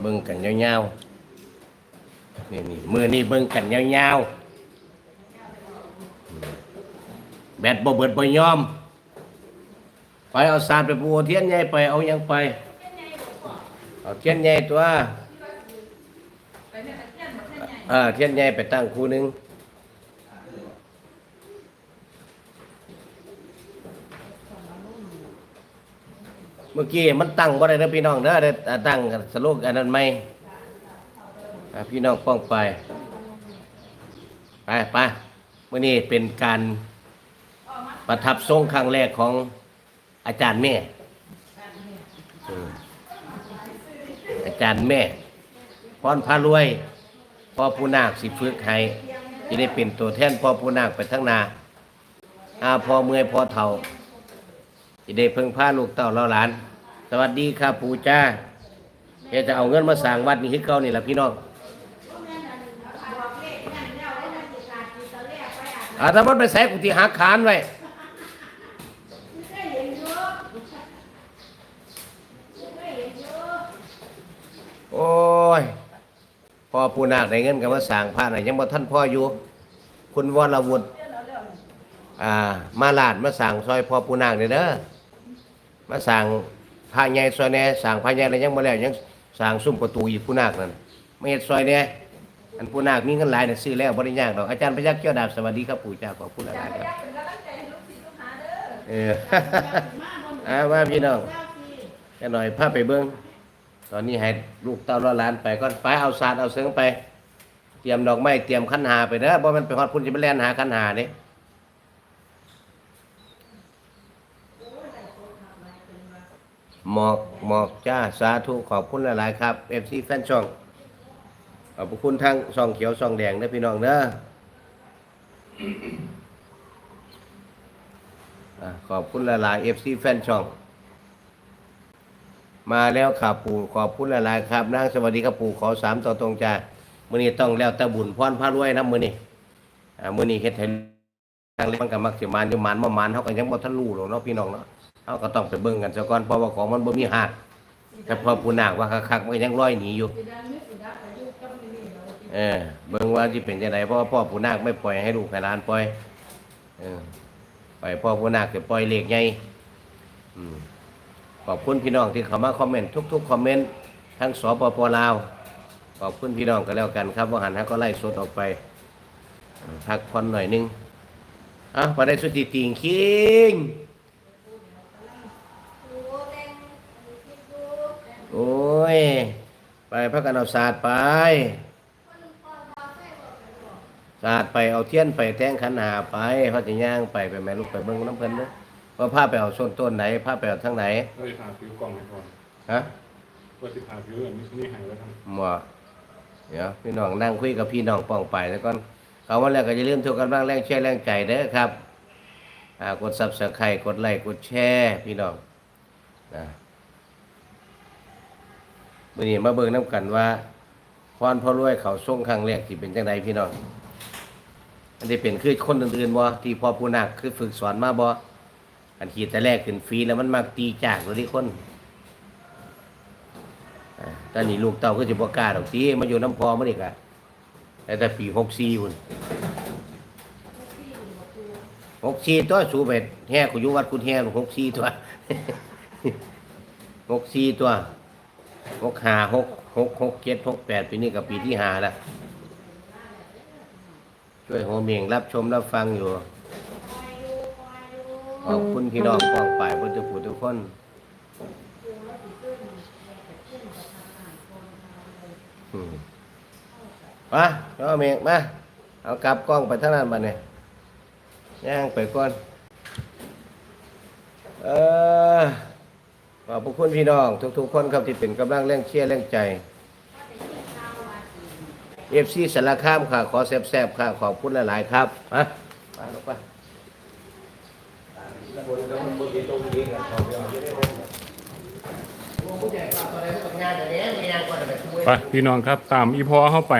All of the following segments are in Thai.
เบิ่งกันยาวๆนี่นี่มือนี่เบิ่งกันยาวๆแบตบ่เบิดบ่ยอม ไปเอาสารไปปูเอาเทียนใหญ่ไปเอาหยังไป เอาเทียนใหญ่ตัวเอ่าเทียนใหญ่ไปตั้งคู่หนึง เมื่อกี้มันตั้งบ่ได้นะพี่น้องเด้อเด้ตั้งสโลกอันนั้นไหมพี่น้องป้องไปไปไปเมื่อนี้เป็นการประทับทรงครั้งแรกของอาจารย์แม่อืมอาจารย์แม่พรพารวย พ่อผู้นาคสิฝึกให้จะได้เป็นตัวแทนพ่อผู้นาคไปทั้งนาอาพอเมื่อยพอเท่า จะได้เพิ่งพาลูกเต้าเราหลาน สวัสดีครับปู่จ้าแกจะเอาเงินมาสร้างวัดนี้ให้เขานี่แหละพี่น้องอาถ้ามันไปใส่กุฏิหักขานไว้โอ้ยพ่อปูนาคได้เงินกันมาสร้างพระน่ะยังบ่ท่านพ่ออยู่ คุณวรวุฒิอ่า มาลาดมาสั่งซอยพ่อปูนาคเด้อเด้อ มาสั่งพระใหญ่ซอยแหน่สั่งพระใหญ่แล้วยังบ่แล้วยังสั่งซุ้มประตูอีกปูนาคนั่นไม่เฮ็ดซอยแหน่อันปูนาคมีเงินหลายน่ะซื้อแล้วบ่ได้ยากดอกอาจารย์พยัคฆ์เจ้าดาบสวัสดีครับปู่เจ้าขอบคุณหลายๆครับเอออาว่าพี่น้องแค่หน่อยพาไปเบิ่งตอนนี้ให้ลูกเต้าล้อหลานไปก่อนไปเอาศาสตร์เอาเสริงไป เตรียมดอกไม้เตรียมขันหาไปเด้อบ่แมันไปฮอดพุ่นสิไปแล่นหาขันหาเด้ หมอกหมอกจ้าสาธุขอบคุณหลาย ๆ ครับเอฟซีแฟนช่องขอบคุณทั้งช่องเขียวช่องแดงนะพี่น้องเด้อะขอบคุณหลายๆเอฟซีแฟนช่อง มาแล้วครับปู่ขอบคุณหลายๆครับนางสวัสดีครับปู่ขอสามต่อตรงจ้ามื้อนี้ต้องแล้วแต่บุญพรพระรวยนะมื้อนี้อ่ามื้อนี้เฮ็ดให้ทางเล็กมันก็มักสิมานอยู่มานบ่มานเฮาก็ยังบ่ทันรู้หรอกเนาะพี่น้องเนาะ เขาก็ต้องไปเบิ่งกันซะก่อนเพราะว่าของมันบ่มีหักแต่พอผู้นาคว่าคักๆมันยังลอยหนีอยู่ เออเบิ่งว่าที่เป็นจังไดเพราะว่าพ่อผู้นาคไม่ปล่อยให้ลูกให้หลานปล่อยเออปล่อยพ่อผู้นาคจะปล่อยเลขใหญ่อืมขอบคุณพี่น้องที่เข้ามาคอมเมนต์ทุกๆคอมเมนต์ทั้งสปปลาวขอบคุณพี่น้องก็แล้วกันครับว่าหันฮะก็ไล่สดออกไปพักผ่อนหน่อยนึงอะพอได้สุดที่ติงคิง โอ้ย ไปพักกันเอาศาสตร์ไปศาสตร์ไปเอาเทียนไปแทงขันหาไปเขาจะย่างไปไปแม่ลูกไปเบิ่งน้ำเพิ่นเนาะว่าพาไปเอาส้นต้นไหนพาไปเอาทางไหนเราจะพาผิวกล่องไปก่อนฮะว่าจะพาผิวแบบนี้นี่หายแล้วทหมอเดี๋ยวพี่น้องนั่งคุยกับพี่น้องป้องไปแล้วก่อนเขาว่าแล้วก็อย่าลืมทุกกำลังแรงแชร์แรงใจเด้อครับอ่ากดซับสไครต์กดไลค์กดแชร์พี่น้องนะ มื่อนี้มาเบิ่งน้ำกันว่าพรพ่อรวยเขาส่งครั้งแรกที่เป็นจังไดพี่น้องอันนี้เป็นคือคนอื่นๆบ่ที่พ่อผู้นักคือฝึกสอนมาบ่อันขีดแต่แรกขึ้นฟรีแล้วมันมักตีจากเลยที่คนอ่าตอนนี้ลูกเต่าก็จะประกาศดอกตีมาอยู่น้ำพอมาอีกอะแต่แต่ปีหกสี่คุณหกสี่ตัวสูบไปแห่กูอยู่วัดคุณแห่หกสี่ตัวหกสี่ตัว หกห้าหกหกหกเจ็ดหกแปดปีนี้กับปีที่ห้าล้วช่วยโฮมเองรับชมรับฟังอยู่ ขอบคุณพี่น้องกองฝ่ายพุทธผู้ทุกคนมาเอาเมฆมา เอากลับกล้องไปทางนั้นบัดเนี่ยย่างไปก่อน เออ ขอบพระคุณพี่น้อง ทุกๆคนครับที่เป็นกำลังแรงเชียร์แรงใจเอฟซีสารคามค่ะ ขอแซบๆค่ะ ขอบคุณหลายๆครับมามาลูกไปไปพี่น้องครับตามอีพอเข้าไป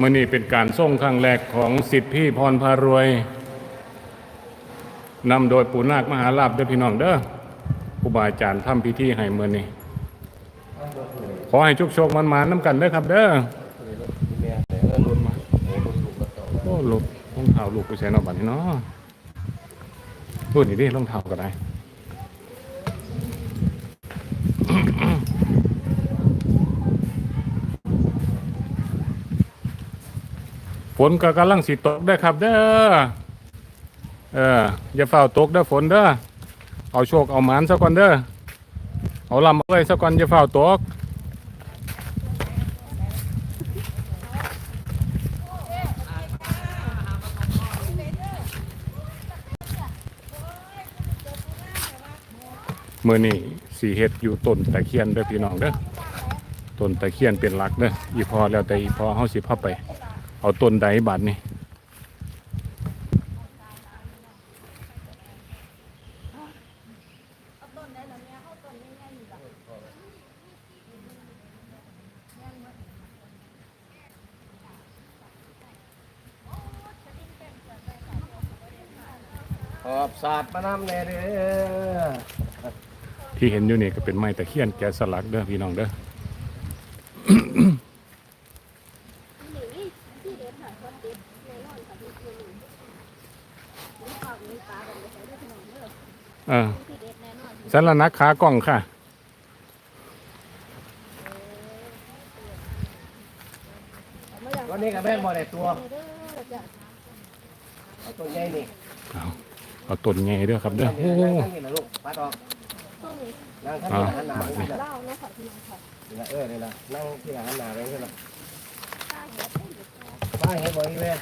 มื่อนี้เป็นการส่งครั้งแรกของสิทธิพี่พรพารวย นำโดยปู่นาคมหาลาภเด้อพี่น้องเด้อครูบาอาจารย์ทำพิธีให้เมื่อนี้ ขอให้โชคโชคมันมาน้ำกันเด้อครับ เด้อโอ้ลูกรองเท้าลูกกูใช้นอกบัดนี้เนาะพูดนี่ดิรองเท้าก็ได้ฝนก็กำลังสิตกได้ครับ เด้อ เอออย่าเฝ้าตกเด้อฝนเด้อเอาโชคเอาหมานซะก่อนเด้อเอาลำเอาเลยซะก่อนอย่าเฝ้าตกเมื่อนี้สีเฮ็ดอยู่ต้นตะเคียนเด้อพี่น้องเด้อต้นตะเคียนเป็นหลักเด้ออีพอแล้วแต่อีพอเฮาสิพาไป เอาต้นใดบัดนี้ อบศาสตร์มานำแน่เด้อที่เห็นอยู่นี่ก็เป็นไม้ตะเคียนแกะสลักเด้อพี่น้องเด้อ เออสันละนักขากล้องค่ะ วันนี้กับแม่นบ่ได้ตัวเอาตัวใหญ่นี่ เอา เอาต้นไงเด้อครับเด้อนั่งโอ้นี่นะลูกปัดออกนั่งข้างนี้หันหน้าไปนี่ล่ะนี่ล่ะเออนี่ล่ะนั่งที่หันหน้าไปนี่ล่ะป้าเห็นบ่อีแม่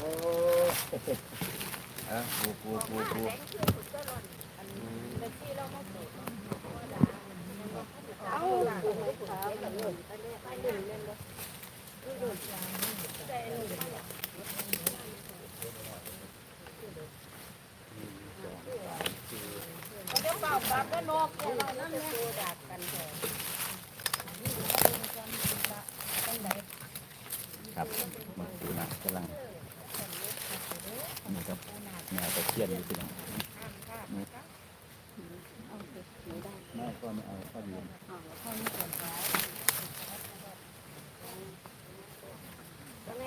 โอ้อะปูปูปูปู ครับมาดูนะกำลังนี่ครับแนวตะเคียนอยู่ที่นั่นนี่ไม่ก็ไม่เอาข้ายืน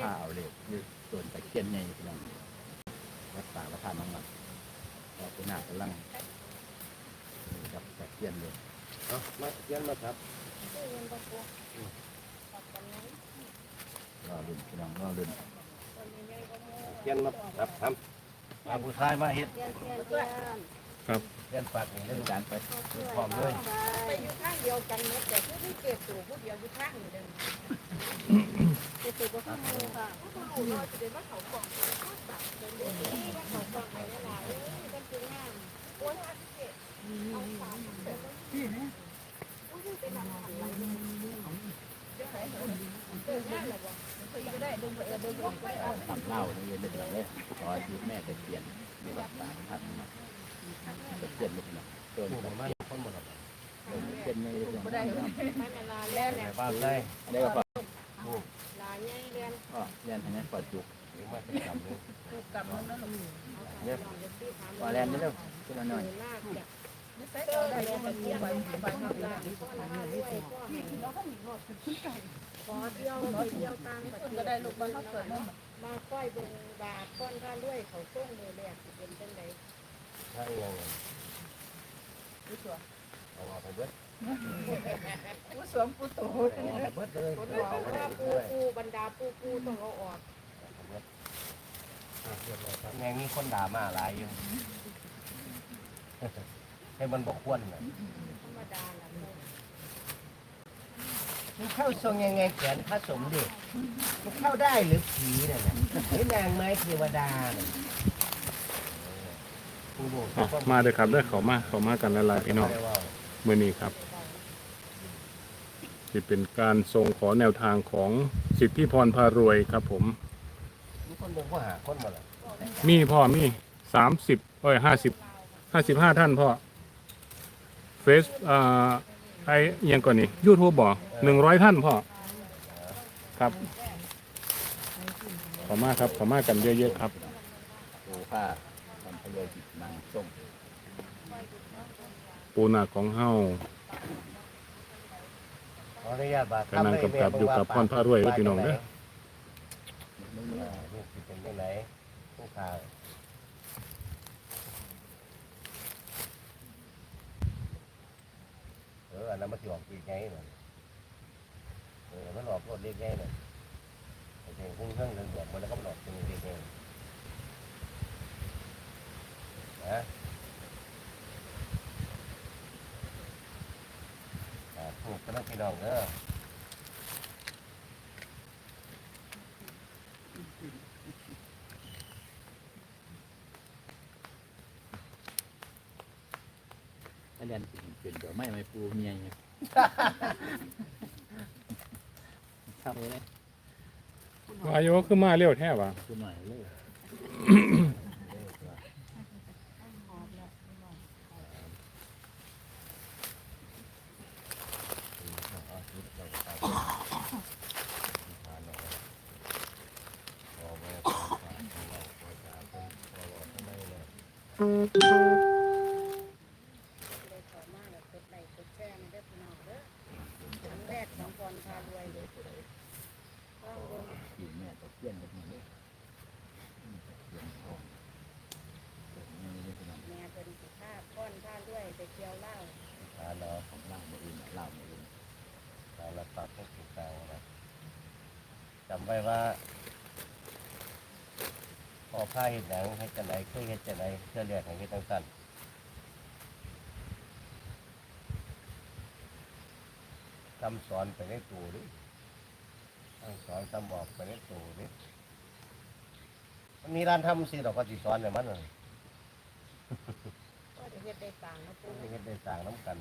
ผ้าเอาเลยยืดส่วนตะเคียนใหญ่อยู่ที่นั่นวัดป่าประธานน้องหมัน เราเป็นหน้ากำลังนี่ครับตะเคียนเลยเอามาเขียนมาครับรอรุ่นพี่น้องรอรุ่นเขียนมาครับทำมาผู้ชายมาเฮ็ดครับเขียนปากนี่เรื่องจานไปพร้อมเลยไปอยู่ข้างเดียวกันหมดแต่คือที่เก็บตัวผู้เดียวอยู่ข้างอยู่เดิมเก็บตัวข้างเดียว ค่ะเขาเราจะได้าเขากล่องเป็นเรื่องที่เด็ดเลยนอะไรเดี๋ยวใครเดินหน้าเลยบ่ก็ได้ดึงไปเออดึงไปเอาตับเหล้านี่เย็นเลยเลยรอยุดแม่ตะเคียนนี่วัดป่าประธานน้องมันตะเคียนเลยพี่น้องต้นผู้ตะมาเคียนคนหมดแล้วต้นเคียนในเรื่องได้ไม่เวลาแล้วไหนเนี่ยบ้านเลยได้ก็ ลายใหญ่เรียนก็เรียนทางนั้นปอดจุกหรือมาจำเลยถูกกับมันนั่นหรอปอแลนนี่เร็วขึ้นมาหน่อยหน้าจะไม่ใช่เอาได้เลยมันไปไปข้างหน้าขอเที่ยวขอเที่ยวตามประเทศก็ได้ลูกบ้านเขาเกิดมามาค่อยเบิ่งบาทก้อนข้าด้วยเขาส่งเลยแหละสิเป็นจังไดใช่ยังไงเอาออกไปเบิด ผู้สวมผู้โตเอาออกไปเบิดเลยผู้เอาว่าไปปูเลยปูบรรดาปูปูต้องเอาออกแง่นี้คนด่ามาหลายอยู่ ให้มันบอกควนน่ะธรรมดาล่ะมันเข้าทรงยังไงแขนพระสมเด็จมันเข้าได้หรือผีน่ะนะหรือนางไม้เทวดาน่ะผู้บอกอะมาเด้อครับเด้อเขามาเขามากันหลายๆพี่น้องได้ว่า มื่อนี้ครับ ที่เป็นการทรงขอแนวทางของสิทธิพรพารวยครับผม มีคนบอกว่าหาคนหมดละมีพ่อมีสามสิบเอ้ยห้าสิบห้าสิบห้าท่านพ่อเฟซอ่าไอเอียังก่อนนี่ยูทูบบ่หนึ่งร้อยท่านพ่อครับ ขอมาครับขอมากันเยอะๆครับ โอ้ผ้าทำพะโลจิตนางส่งปูนาคของเฮาข ออนุญาตบาดกำลังกำกับอยู่กับพรพารวยไว้พี่น้องเด้อไม่เอมีอลูกสิเป็นจังไหนผู้ข่าวเอออันนั้นมันสิออกปีไงน่ะเออมันออกรถเล็กไงน่ะไอ้เรื่องเครื่องเครื่องเรื่องแบบมันแล้วก็มันออกเป็นเล็กไงนะอ่า ถูกก็ต้องพี่น้องเด้อถ้าเรียนสิเป็นเดี๋ยวไม่ไม่ปูเมียไงเข้าเลยวาโยคือมาเร็วแท้วะคือหน่อยเลย ไปเกี่ยวเล้าอ่าเนาะของล่างมาอื่นล่ามาอื่นการรักษาพวกถูกกลางนะจำไว้ว่าพอผ้าเห็ดหนังให้จะไหนเคยเห็ดจะไหนเชื่อเรียกให้เห็ดตั้งสั้นคำสอนไปในตัวดิคำสอนคำบอกไปในตัวดิมันมีร้านทำสิเราก็สิสอนเนี่ยมันเลย ได้ต่างนะปู่ให้เห็ดได้สร้างน้ำกัน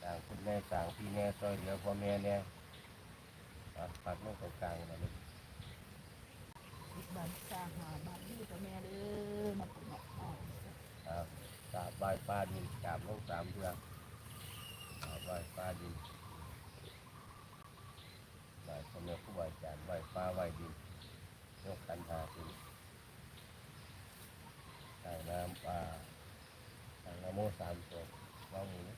สร้างคุณแม่สร้างพี่แม่ซอยเหลือพ่อแม่เนี่ยอะปักลงตรงกลางนะลูกบัตรสาหาบัตรนี่กับแม่เด้อมาปุ่นออกครับกราบไหว้ฟ้าดินกราบลงสามเทือกกราบไหว้ฟ้าดินไหว้พระแม่ครูบาอาจารย์ไหว้ฟ้าไหว้ดินยกขันหาขึ้นใส่น้ำปลาใส่ นโมสามตัวว่างมือ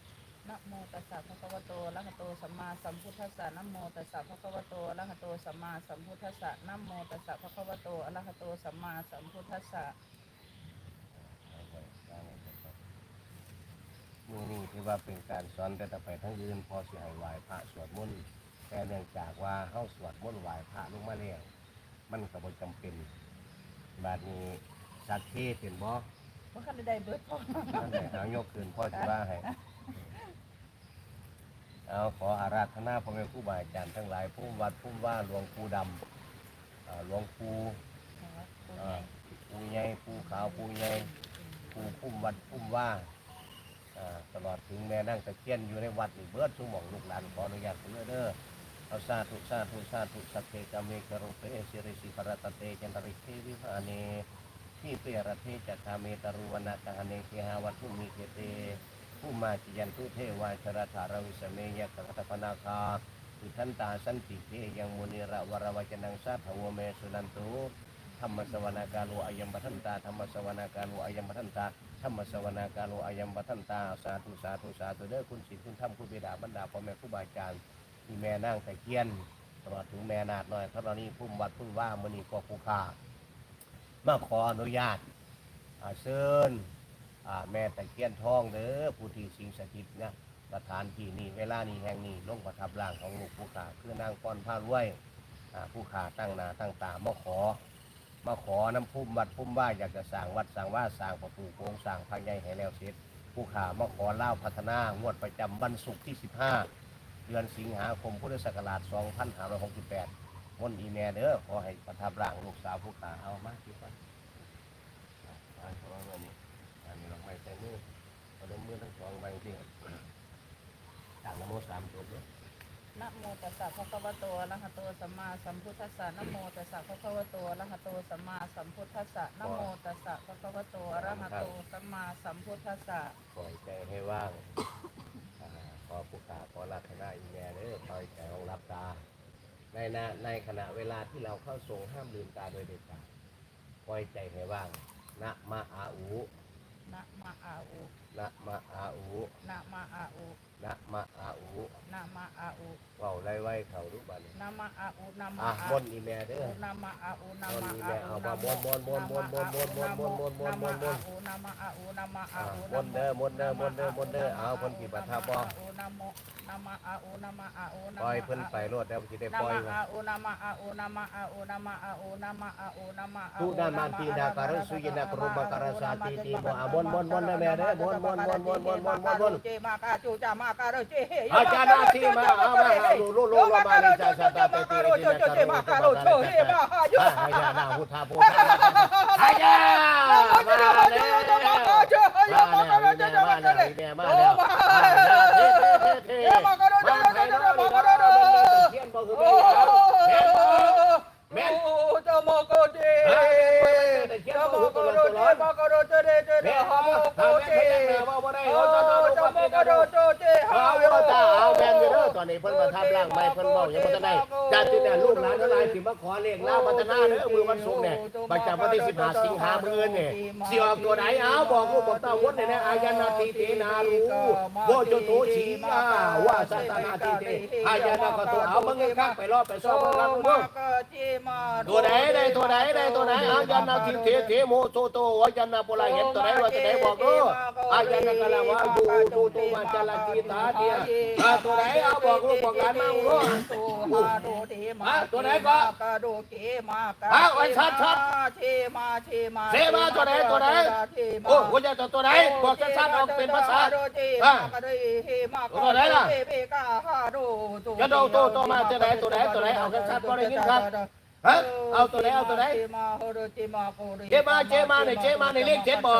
นะโมตัสสะภะคะวะโตอะระหะโตสัมมาสัมพุทธัสสะนะโมตัสสะภะคะวะโตอะระหะโตสัมมาสัมพุทธัสสะนะโมตัสสะภะคะวะโตอะระหะโตสัมมาสัมพุทธัสสะเอาไว้วางไว้ก่อนมือนี้ที่ว่าเป็นการสอนแต่ต่อไปทั้งยืนพอเสียไหวพระสวดมนต์แต่เนื่องจากว่าเข้าสวดมนต์ไหวพระลงมาแล้วมันก็บ่จำเป็นบาดนี้สัตว์เทศเป็นบ่ ว่าคันใดๆเบิดพอนั่นแหละเอายกคืนพ่อจะว่าให้ เอาขออาราธนาพ่อแม่ครูบาอาจารย์ทั้งหลายผู้วัดผู้ว่าหลวงปู่ดำอ่าหลวงปู่อ่าปู่ใหญ่ปู่ขาวปู่ใหญ่ปู่พุ่มวัดพุ่มว่าอ่าตลอดถึงแม่นั่งตะเคียนอยู่ในวัดนี่เบิดชั่วโมงลูกหลานขออนุญาตเด้อเด้อ เอาสาธุสาธุสาธุสัพเพกะเมกะโรเปสิริสิภรตเตจันตริเทวิภาเน ที่เปรเทจัตาเมตรุวนาคหเนเคหาวัตุมีเกเตผู้มาจิยันตุเทวาชรธารวิสเมยกัตปนาคาอิทันตาสันติเตยังมุนิระวรวจนังสัทวเมสุนันตุธรรมสวนากาโลอายัมปทันตาธรรมสวนากาโลอายัมปทันตาธรรมสวนากาโลอายัมปทันตาสาธุสาธุสาธุเด้อคุณศีลคุณธรรมคุณบิดาบรรดาพ่อแม่ครูบาอาจารย์ที่แม่นั่งตะเคียนตลอดถึงแม่นาดหน้อยธรณีพุ่มวัดพุ่มว่ามณีกอภูคา มาขออนุญาตอาเชิญแม่ตะเคียนทองเด้อผู้ที่สิงสถิตนะสถานที่นี้เวลานี้แห่งนี้ลงประทับร่างของลูกผู้ขาคือนางป้อนผ้ารวยผู้ขาตั้งนาตั้งตามาขอ มาขอน้ำพุ่มวัดพุ่มว่าอยากจะสร้างวัดสร้างว่าสร้างประตูโค้งสร้างพระใหญ่ให้แล้วเสร็จ ผู้ขามาขอเล่าพัฒนางวดประจำวันศุกร์ที่ 15 เดือนสิงหาคมพุทธศักราช 2568 วันอีแม่เด้อขอให้ประทับร่างลูกสาวผู้ขาเอามาที่วัดอ่าเพราะว่าเมื่อนี้อันนี้เราไม่ใส่มือเราเล่นมือทั้งสองใบจริงต่างนโมสามจบเลยนะโมตัสสะภะคะวะโตอะระหะโตสัมมาสัมพุทธัสสะนะโมตัสสะภะคะวะโตอะระหะโตสัมมาสัมพุทธัสสะนะโมตัสสะภะคะวะโตอะระหะโตสัมมาสัมพุทธัสสะปล่อยใจให้ว่างอ่าขอผู้ขาขอรัตนาอีแม่เด้อปล่อยใจของรับตา ในนาในขณะเวลาที่เราเข้าทรงห้ามลืมตาโดยเด็ดขาดปล่อยใจให้ว่างนะมาอาอูนะมาอาอุนะมาอาอูนะมาอาอุนะมะอาอูนะมะอาอูเว้าไรไว้เขารู้บานี่นะมะอาอูนะมะอ่อาบ่นอีแม่เด้อนะมะอาอูนะมะอาอุนอีแม่เอาอุนบ่นบ่นบ่นบ่นบ่นบ่นะมะอาอุนะมะอาอะอุม่นเด้อบ่นเด้อบ่นเด้อบ่นเด้อเอาเพิ่นสิประทับบ่อนะมะนะมาอาอุนะมะอามาอุนะปล่อยเพิ่นไปโลดแล้วสิได้ปล่อยนะมะอาอุนะมะอาอุนะมะอาอุนะมะอาอุนะมะอาอุนะมะอาอุ ทุนามันตีนาการสุยนากรุปการสาติติโมอามอนมอนมอนนะแม่เด้อมอนมอนมอนมอนมอนมอนมอน เจมาคาจูจามา માકારો છે હે અજાનાથી મા આવા લો લો મારી જા સદા તે તે તે માકારો છો હે મા હાજો હાયાના ઉઠા પોઠા હાયા મારા લે જો હાયા માકારો જો જો માકારો હે માકારો જો જો માકારો મેં તો મોકો દે તો મોકો દે માકારો เขียนบ่คือแม่แม่แม่จะมโกเจจะมโกโรเจมโกโรเจเดเฮามโกเจว่าบ่ได้โอ้เนามโกโรโจเจฮาเอาโยเด้าเอาแม่นอยู่เด้อตอนนี้เพิ่นมาทับร่างใหม่เพิ่นเว้ายังบ่ทันได้ญาติเนี่ยลูกหลานทั้งหลายสิมาขอเลขลาวพัฒนาเด้อมื้อวันศุกร์เนี่ยประจำวันที่15สิงหาคมมื้อนี่สิออกตัวไหนเอาบอกลูกบอกเต้าวนเนี่ยนะอายานาทีเตนารูโวโจโตชีอาว่าสัตนาทีเตอายานากะโตเอามึงข้างไปรอบไปซ้อมเบิ่งครับลูกตัวไหนได้ตัวไหนได้ตัวไหนอายันนาทิเทเทโมโตโตอายันนาโปลาเห็นตัวไหนว่าตัวไหนบอกดูอายันนากะลาวาดูดูดูมาจลากีตาเดียตัวไหนเอาบอกลูกบอกหลานมาลูกตัวไหนก็กระโดเกมาเชมาเชมาเซมาตัวไหนตัวไหนโอ้โหจะตัวตัวไหนบอกชัดๆออกเป็นภาษาจะดูตัวตัวมาตัวไหนตัวไหนตัวไหนเอาชัดๆก็ได้ยินครับ ฮะเอาตัวไหนเอาตัวไหนเจมาโฮโรเจมาโฮโรเจมาเจมาเนี่ยเจมาในเลขเจ็ดบ่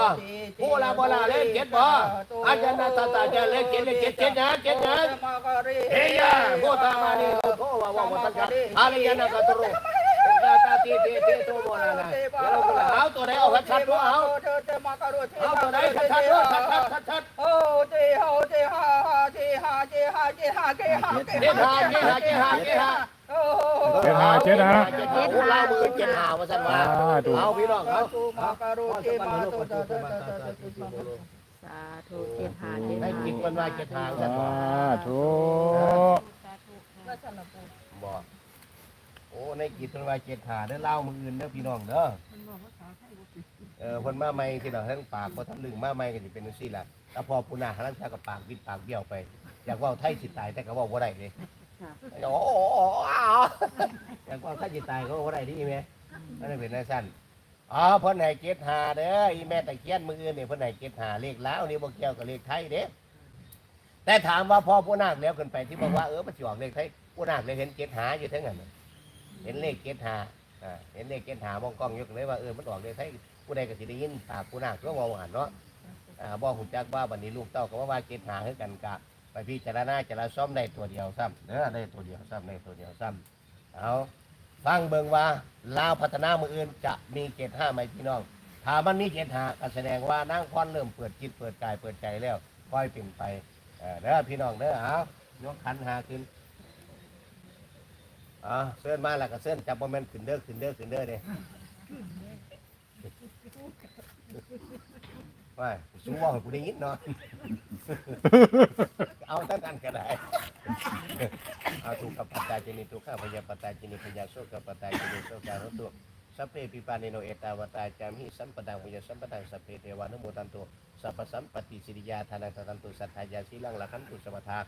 ผู้ลาบ่ลาเลขเจ็ดบ่อายันนาตาตาจะเลขเจ็ดเลขเจ็ดเจ็ดนะเจ็ดนะเฮียโบตามานี่โตว่าว่าว่าตันกันอะไรยันนะกัตโรตาตาตีตีตีโตบ่นะนะเอาตัวไหนเอาชัดๆด้วยเอาเอาตัวไหนชัดๆด้วยชัดๆชัดโอ้เจฮาเจฮาเจฮาเจฮาเจฮาเจฮาๆเจ็ดหาเจ็ดหาเจ็ดหาเจ็ดหาโอ้ เจ็ดหาเจ็ดหาเจ็ดหาโอ้ลามือเจ็ดหาว่าซั่นว่าเอาพี่น้องเอาสาธุเจ็ดหาเจ็ดได้หากินมันว่าเจ็ดหาซั่นสาว่าธุราชนปูบ่โอ้ในกิจมันว่าเจ็ดหาเด้เล่ามืออื่นเด้อพี่น้องเด้อเออเพิ่นมาใหม่ที่ดอกทั้งปากบ่ทันลึงมาใหม่ก็สิเป็นจังซี่ล่ะถ้าพอปุณาหาลังชากับปากบิดปากเบี้ยวไป อยากว่าไทยสิตายแต่ก็ว่าบ่ได้เด้ โอ้โหอยากเว่าไทยสิตตายก็เว่าได้ดิอีแม่นั่นเป็นจังซั่นอ๋อเพิ่นให้เจ็ดหาเด้ออีแม่ตะเคียนมืออื่นนี่เพิ่นให้เจ็ดหาเลขแลาวนี่บ่เกี่ยวกับเลขไทยเด้แต่ถามว่าพอผู้นาคแล้วกินไปที่บอกว่าเออมันสิออกเลขไทยผู้นาคเลยเห็นเจ็ดหาอยู่ทั้งนั้นเห็นเลขเจ็ดหาอ่าเห็นเลขเจ็ดหามองกล้องยกเลยว่าเออมันออกเลขไทยผู้ใดก็สิได้ยินปากผู้นาคก็เว่าหันเนาะอ่าบ่ฮู้จักว่าบัดนี้ลูกเต้าก็ว่าว่าเจ็ดหาคือกันกะ ไปพิจารณาจารซ้อมได้ตัวเดียวซ้ำเด้อได้ตัวเดียวซ้ำได้ตัวเดียวซ้ำเอาฟังเบิงว่าลาวพัฒนามืออื่นจะมีเกตห้าไหมพี่น้องถ้ามันมีเกตห้าก็แสดงว่านั่งคอนเริ่มเปิดจิตเปิดกายเปิดใจแล้วค่อยเป็นไปเออเด้อพี่น้องเด้อเอายกขันหาขึ้นอ่าเสื้อมาแล้วก็เสื้อจับโมเมนต์ขึ้นเด้อขึ้นเด้อขึ้นเด้อเด้ ว่าสูงว่าให้กูได้ยินเนาะ เอาทั้งกันก็ได้ เอาทุกขปัตตาจินิทุกขพยาปัตตาจินิพยาโสกปัตตาจินิโสกานุตุสัพเพปิปานิโนเอตาวตาจามิสัมปดังวิยสัมปดังสัพเพเทวานุโมตันตุสัพพสัมปติสิริยาธานังตันตุสัทธายาสีลังละขันตุสมทา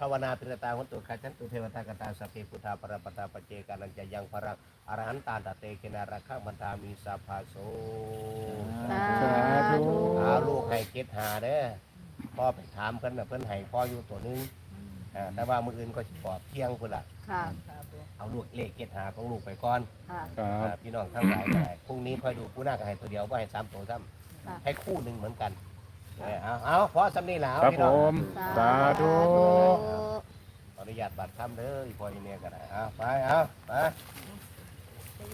ภาวนาปิรตาหุนตุขัจันตุเทวตากตาสัพเพพุทธาปรปตาปเจกานันจะยังพรังอรหันตาตเตเกนาราคะมันตามีสัพพาโสสาธุธุเอาลูกให้เก็ดหาเด้อพ่อไปถามเพิ่นน่ะเพิ่นให้พ่ออยู่ตัวหนึงเออแต่ว่ามืออื่นก็สิปอบเที่ยงพุ่นล่ะค่ะเอาลูกเลขเก็ดหาของลูกไปก่อนค่ะครัเออบพี่น้องทั้งหลายก็ได้พรุ่งนี้ค่อยดูผู้หน้าก็ให้ตัวเดียวว่าให้สามตัวซ้ค่ะำให้คู่หนึ่งเหมือนกัน เออเอาเอาพอสำนีแล้วครับพี่ผน้องม สาธุ ขออนุญาตบัตรคำเด้ออีพ่ออีเมียก็ได้เอาไปเอาไปได้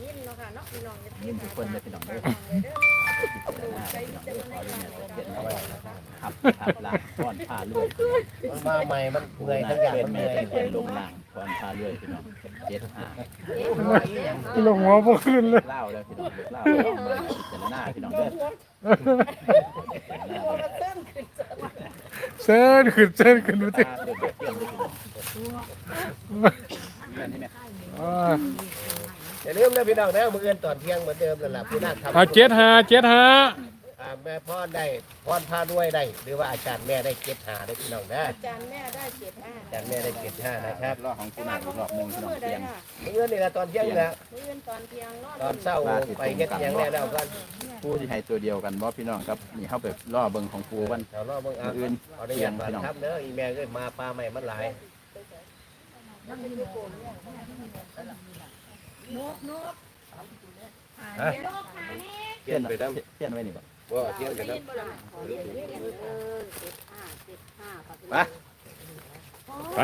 ยินเนาะค่ะเนาะพี่น้องจะยิ้มทุกคนเลยพี่น้องเด้อเลยเด้อพิจารณาพี่น้องเด้อขอเรื่องเนี่ยเขียนเอาไว้ขับขับล่างพรพาเรื่อยมันมาใหม่มันเหนื่อยทั้งอย่างเป็นมันเหแม่นื่อยเป็นลงล่างพรพาเรื่อยพี่น้องเจ็ดหาลงหัวบ่ขึ้นเลยเล่าแล้วพี่น้องเล่าแล้วพิจารณาพี่น้องเด้อเส้นขึ้นเส้นขึ้นดูสิตาเดินเที่ยงด้วยพี่น้องเงินให้แม่ อ่าอย่าลืมนะพี่น้องนะมื้ออื่นตอนเที่ยงเหมือนเดิมนั่นแหละผู้นาคทำเอาเจ็ดหาเจ็ดหาอ่าแม่พ่อได้พรพาด้วยได้ หรือว่าอาจารย์แม่ได้เจ็ดหาได้พี่น้องนะอาจารย์แม่ได้เจ็ดห้าอาจารย์แม่ได้เจ็ดห้านะครับรอบของคุณอาอีกรอบหนึ่งพี่น้องมือใดเที่ยง ค่ะมื้ออื่นนี่ละตอนเที่ยงนี่ละมื้ออื่นตอนเที่ยงเนาะตอนเช้าไปเฮ็ดหยังแล้วแล้วกันปูที่ให้ตัวเดียวกันบ่พี่น้องครับนี่เข้าไปล่อเบิ่งของปูวันเดี๋ยวรอเบิ่งเอามื้ออื่น เอาได้ยังมาครับเด้ออีแม่เอ้ยมาปลาใหม่มันหลาย ฮะเที่ยนไปแล้วเที่ยนไว้นี่บ่ว่าเที่ยงกันนะไป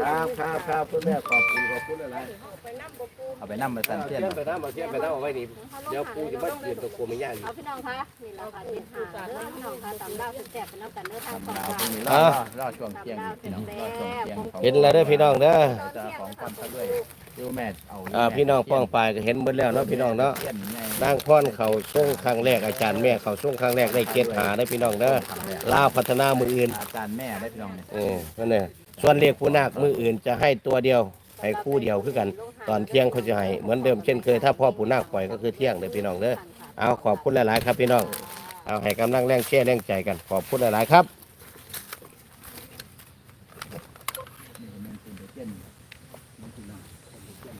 ครับครับครับคุณแม่ขอบคุณขอบคุณอะไรไปนั่งบ่ปูเอาไปนำมาสั่นเที่ยนเที่ยงไปน้ำเอาเที่ยงไปน้ำเอาไว้นี่เดี๋ยวปูจะมาเปลี่ยนตัวกูไม่ยากอีกเอาพี่น้องคะนี่เราค่ะเป็นหาเด้อพี่น้องคะตำดาวแซ่บๆเป็นน้ำกันเด้อทางทำฝั่งดาวลาตรงวนี้รอ่าอรอช่วงเที่ยงพี่น้องรอช่วงเที่ยงของเห็นแล้วเด้อพี่น้องเด้อเจ้าของความเขาด้วย ดูแม่เอาอ่าพี่น้องป้องปลายก็เห็นหมดแล้วเนาะพี่น้องเนาะเที่ยนไงนางพรเขาส่งครั้งแรกอาจารย์แม่เขาส่งครั้งแรกได้เจ็ดหาได้พี่น้องเด้อลาวพัฒนามืออื่นอาจารย์แม่ได้พี่น้องเนี่ยเออนั่นแหละส่วนเลขผู้นาคมืออื่นจะให้ตัวเดียวให้คู่เดียวคือกัน ตอนเที่ยงเขาจะให้เหมือนเดิมเช่นเคยถ้าพ่อผู้นาคปล่อยก็คือเที่ยงเด้อพี่น้องเด้อเอาขอบคุณหลาย ๆ ครับพี่น้องเอาให้กำลังแรงเชื่อแรงใจกันขอบคุณหลาย ๆ ครับ